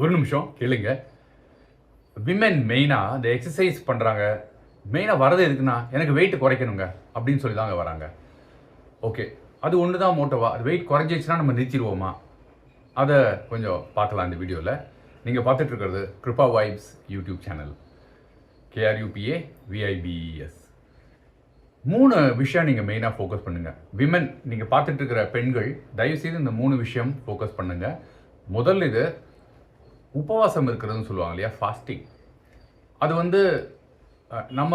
ஒரு நிமிஷம் கேளுங்க. விமென் மெயினாக இந்த எக்ஸசைஸ் பண்ணுறாங்க மெயினாக வரது எதுக்குன்னா எனக்கு வெயிட் குறைக்கணுங்க அப்படின்னு சொல்லி தாங்க வராங்க. ஓகே அது ஒன்று தான் மோட்டோவா அது வெயிட் குறைஞ்சிச்சுன்னா நம்ம நிறுத்திடுவோமா? அதை கொஞ்சம் பார்க்கலாம் இந்த வீடியோவில் நீங்கள் பார்த்துட்ருக்கிறது Kiruba vibes YouTube channel KRUPA VIBS மூணு விஷயம் நீங்கள் மெயினாக ஃபோக்கஸ் பண்ணுங்கள் விமன் நீங்கள் பார்த்துட்ருக்கிற பெண்கள் தயவுசெய்து இந்த மூணு விஷயம் ஃபோக்கஸ் பண்ணுங்கள் முதல் இது உபவாசம் இருக்கிறதுன்னு சொல்லுவாங்க இல்லையா? ஃபாஸ்டிங் அது வந்து நம்ம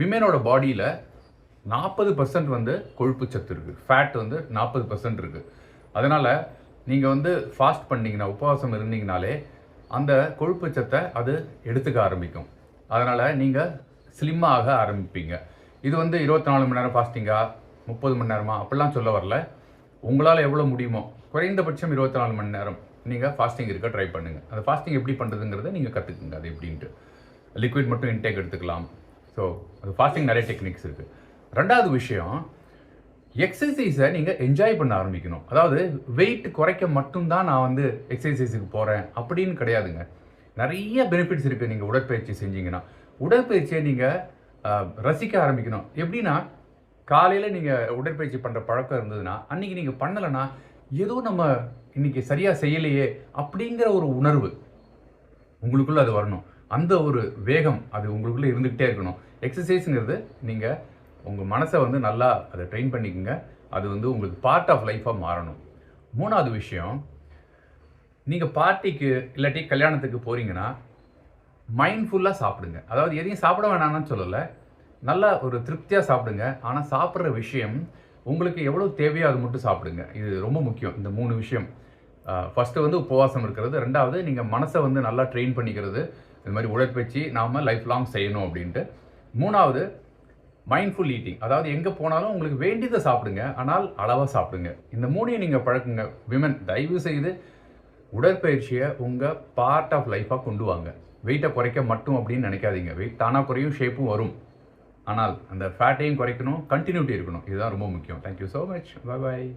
விமனோட பாடியில் நாற்பது பர்சன்ட் வந்து கொழுப்பு சத்து இருக்குது ஃபேட் வந்து நாற்பது பர்சன்ட் இருக்குது அதனால் நீங்கள் வந்து ஃபாஸ்ட் பண்ணிங்கன்னா உபவாசம் இருந்தீங்கனாலே அந்த கொழுப்பு சத்தை அது எடுத்துக்க ஆரம்பிக்கும். அதனால் நீங்கள் ஸ்லிம்மாக ஆரம்பிப்பீங்க. இது வந்து இருபத்தி நாலு மணி நேரம் ஃபாஸ்டிங்கா முப்பது மணி நேரமா? அப்படிலாம் சொல்ல வரல. உங்களால் எவ்வளோ முடியுமோ? குறைந்தபட்சம் இருபத்தி நாலு மணி நேரம். நீங்கள் ஃபாஸ்டிங் இருக்க ட்ரை பண்ணுங்கள் அந்த ஃபாஸ்டிங் எப்படி பண்ணுறதுங்கிறத நீங்கள் கற்றுக்குங்க அது எப்படின்ட்டு. லிக்விட் மட்டும் இன்டேக் எடுத்துக்கலாம். ஸோ அது ஃபாஸ்டிங் நிறைய டெக்னிக்ஸ் இருக்குது ரெண்டாவது விஷயம் எக்ஸசைஸை நீங்கள் என்ஜாய் பண்ண ஆரம்பிக்கணும். அதாவது வெயிட் குறைக்க மட்டும்தான் நான் வந்து எக்ஸசைஸுக்கு போகிறேன் அப்படின்னு கிடையாதுங்க. நிறைய பெனிஃபிட்ஸ் இருக்குது நீங்கள் உடற்பயிற்சி செஞ்சீங்கன்னா உடற்பயிற்சியை நீங்கள் ரசிக்க ஆரம்பிக்கணும். எப்படின்னா காலையில் நீங்கள் உடற்பயிற்சி பண்ணுற பழக்கம் இருந்ததுன்னா அன்றைக்கி நீங்கள் பண்ணலைன்னா ஏதோ நம்ம இன்னைக்கு சரியாக செய்யலையே அப்படிங்கிற ஒரு உணர்வு உங்களுக்குள்ள அது வரணும். அந்த ஒரு வேகம் அது உங்களுக்குள்ளே இருந்துக்கிட்டே இருக்கணும். எக்ஸசைஸுங்கிறது நீங்கள் உங்கள் மனசை வந்து நல்லா அதை ட்ரெயின் பண்ணிக்கோங்க. அது வந்து உங்களுக்கு பார்ட் ஆஃப் லைஃபாக மாறணும். மூணாவது விஷயம் நீங்கள் பார்ட்டிக்கு இல்லாட்டி கல்யாணத்துக்கு போகிறீங்கன்னா மைண்ட்ஃபுல்லாக சாப்பிடுங்க. அதாவது எதையும் சாப்பிட வேணாம்னு சொல்லலை. நல்லா ஒரு திருப்தியாக சாப்பிடுங்க. ஆனால் சாப்பிட்ற விஷயம் உங்களுக்கு எவ்வளோ தேவையோ அது மட்டும் சாப்பிடுங்க. இது ரொம்ப முக்கியம். இந்த மூணு விஷயம். ஃபஸ்ட்டு வந்து உபவாசம் இருக்கிறது. ரெண்டாவது நீங்கள் மனசை வந்து நல்லா ட்ரெயின் பண்ணிக்கிறது. இது மாதிரி உடற்பயிற்சி நாம் லைஃப் லாங் செய்யணும் அப்படின்ட்டு. மூணாவது மைண்ட்ஃபுல் ஈட்டிங் அதாவது எங்கே போனாலும் உங்களுக்கு வேண்டியதை சாப்பிடுங்க. ஆனால் அளவாக சாப்பிடுங்க. இந்த மூணையும் நீங்கள் பழக்குங்க. விமன் தயவு செய்து உடற்பயிற்சியை உங்கள் பார்ட் ஆஃப் லைஃபாக கொண்டு வாங்க. வெயிட்டை குறைக்க மட்டும் அப்படின்னு நினைக்காதீங்க. வெயிட் தானாக குறையும் ஷேப்பும் வரும். ஆனால் அந்த ஃபேட்டையும் குறைக்கணும் கண்டினியூட்டி இருக்கணும். இதுதான் ரொம்ப முக்கியம். Thank you so much bye bye